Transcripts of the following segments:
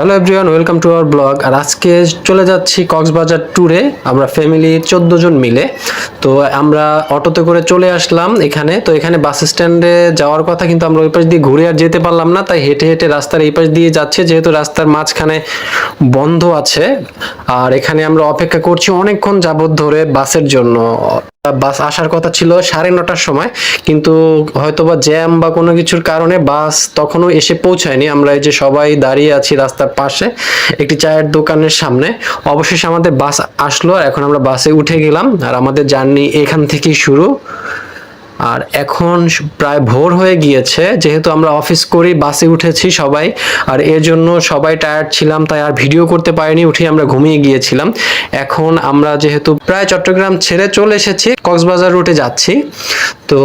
Hello everyone, welcome to our blog. আর আজকে চলে যাচ্ছি কক্সবাজার ট্যুরে, আমরা ফ্যামিলি চোদ্দ জন মিলে। তো আমরা অটোতে করে চলে আসলাম এখানে। তো এখানে বাস স্ট্যান্ডে যাওয়ার কথা কিন্তু আমরা ওই পাশ দিয়ে ঘুরে আর যেতে পারলাম না, তাই হেঁটে হেঁটে রাস্তার এই পাশ দিয়ে যাচ্ছে, যেহেতু রাস্তার মাঝখানে বন্ধ আছে। আর এখানে আমরা অপেক্ষা করছি অনেকক্ষণ যাবত ধরে বাসের জন্য। বাস আসার কথা ছিল সাড়ে নটার সময়, কিন্তু হয়তোবা জ্যাম বা কোনো কিছুর কারণে বাস তখনও এসে পৌঁছায়নি। আমরা এই যে সবাই দাঁড়িয়ে আছি রাস্তার পাশে, একটি চায়ের দোকানের সামনে। অবশেষে আমাদের বাস আসলো এখন আমরা বাসে উঠে গেলাম, আর আমাদের জার্নি এখান থেকেই শুরু। আর এখন প্রায় ভোর হয়ে গিয়েছে, যেহেতু আমরা অফিস করি, বাসে উঠেছি সবাই, আর এর জন্য সবাই টায়ার্ড ছিলাম, তাই আর ভিডিও করতে পারিনি উঠে আমরা ঘুমিয়ে গিয়েছিলাম। এখন আমরা যেহেতু প্রায় চট্টগ্রাম ছেড়ে চলে এসেছি, কক্সবাজার রুটে যাচ্ছি। তো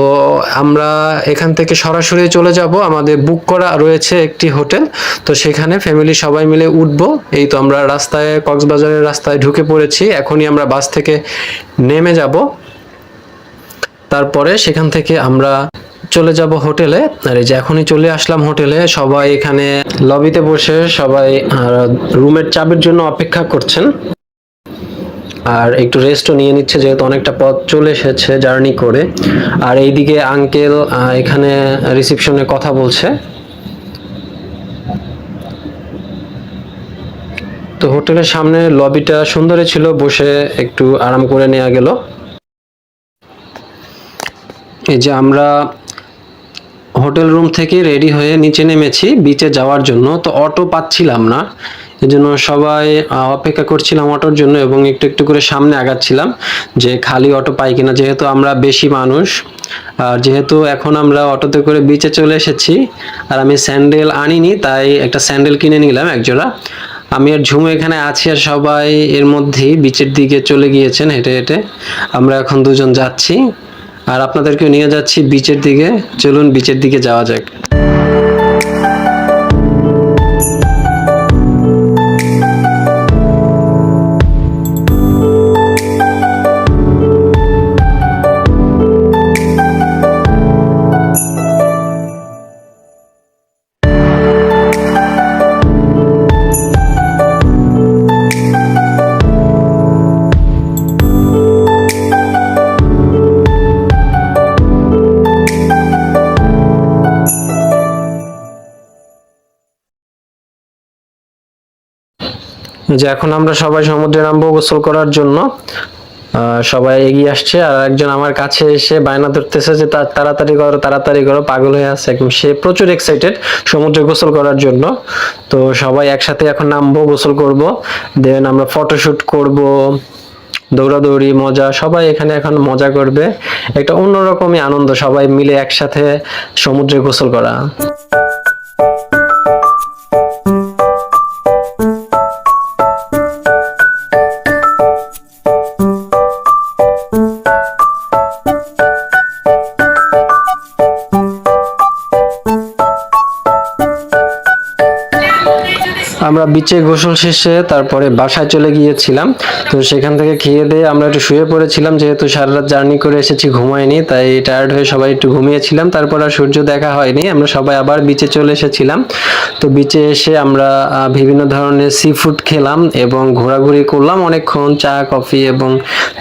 আমরা এখান থেকে সরাসরি চলে যাব, আমাদের বুক করা রয়েছে একটি হোটেল তো সেখানে ফ্যামিলি সবাই মিলে উঠবো। এই তো আমরা রাস্তায়, কক্সবাজারের রাস্তায় ঢুকে পড়েছি, এখনই আমরা বাস থেকে নেমে যাব। তারপরে সেখান থেকে আমরা চলে যাব হোটেলে। আর এই যে এখনই চলে আসলাম হোটেলে, সবাই এখানে লবিতে বসে সবাই রুমের চাবির জন্য অপেক্ষা করছেন। আর একটু রেস্টও নিয়ে নিচ্ছে, যেহেতু অনেকটা পথ চলে এসেছে জার্নি করে। আর এইদিকে আঙ্কেল এখানে রিসিপশনে কথা বলছে। তো হোটেলের সামনে লবিটা সুন্দরই ছিল, বসে একটু আরাম করে নেওয়া গেল। এই যে আমরা হোটেল রুম থেকে রেডি হয়ে নিচে নেমেছি বিচে যাওয়ার জন্য। তো অটো পাচ্ছিলাম না, এই জন্য সবাই অপেক্ষা করছিলাম অটোর জন্য এবং একটু একটু করে সামনে আগাচ্ছিলাম যে খালি অটো পাই কিনা। যেহেতু আমরা বেশি মানুষ, আর যেহেতু এখন আমরা অটোতে করে বিচে চলে এসেছি, আর আমি স্যান্ডেল আনিনি, তাই একটা স্যান্ডেল কিনে নিলাম একজোড়া। আমি আর ঝুমু এখানে আছি আর সবাই এর মধ্যেই বিচের দিকে চলে গিয়েছেন হেঁটে হেঁটে। আমরা এখন দুজন যাচ্ছি। আর আপনাদেরকে নিয়ে যাচ্ছি বিচের দিকে। চলুন বিচের দিকে যাওয়া যাক। যে এখন আমরা সবাই সমুদ্রে নামবো গোসল করার জন্য। সবাই এগিয়ে আসছে আর একজন আমার কাছে এসে বায়না ধরতেছে যে তাড়াতাড়ি করো তাড়াতাড়ি করো, পাগল হয়ে আছে একদম। সে প্রচুর এক্সাইটেড সমুদ্রে গোসল করার জন্য। তো সবাই একসাথে এখন নামবো, গোসল করব। দেন আমরা ফটোশুট করব, দৌড়াদৌড়ি, মজা, সবাই এখানে এখন মজা করবে। একটা অন্যরকমই আনন্দ সবাই মিলে একসাথে সমুদ্রে গোসল করা। আমরা বিচে গোসল শেষে তারপরে বাসায় চলে গিয়েছিলাম। তো সেখান থেকে খেয়ে দিয়ে আমরা একটু শুয়ে পড়েছিলাম, যেহেতু সারা রাত জার্নি করে এসেছি ঘুমাইনি তাই টায়ার্ড হয়ে সবাই একটু ঘুমিয়েছিলাম। তারপর আর সূর্য দেখা হয়নি, আমরা সবাই আবার বিচে চলে এসেছিলাম। তো বিচে এসে আমরা বিভিন্ন ধরনের সি ফুড খেলাম এবং ঘোরাঘুরি করলাম, অনেকক্ষণ চা, কফি এবং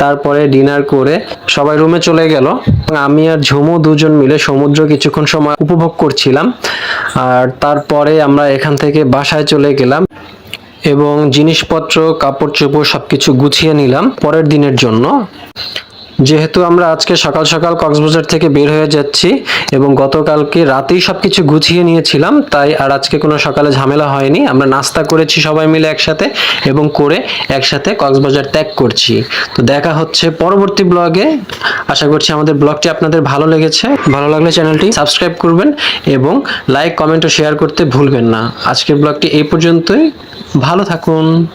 তারপরে ডিনার করে সবাই রুমে চলে গেল। আমি আর ঝুমু দুজন মিলে সমুদ্র কিছুক্ষণ সময় উপভোগ করছিলাম। আর তারপরে আমরা এখান থেকে বাসায় চলে গেলাম। এবং জিনিসপত্র কাপড় চোপড় সবকিছু গুছিয়ে নিলাম পরের দিনের জন্য। যেহেতু আমরা আজকে সকাল সকাল কক্সবাজার থেকে বের হয়ে যাচ্ছি এবং গতকালকে রাতেই সব কিছু গুছিয়ে নিয়েছিলাম, তাই আর আজকে কোনো সকালে ঝামেলা হয়নি। আমরা নাস্তা করেছি সবাই মিলে একসাথে এবং করে একসাথে কক্সবাজার ত্যাগ করছি। তো দেখা হচ্ছে পরবর্তী ব্লগে। আশা করছি আমাদের ব্লগটি আপনাদের ভালো লেগেছে। ভালো লাগলে চ্যানেলটি সাবস্ক্রাইব করবেন এবং লাইক, কমেন্ট ও শেয়ার করতে ভুলবেন না। আজকের ব্লগটি এই পর্যন্তই। ভালো থাকুন।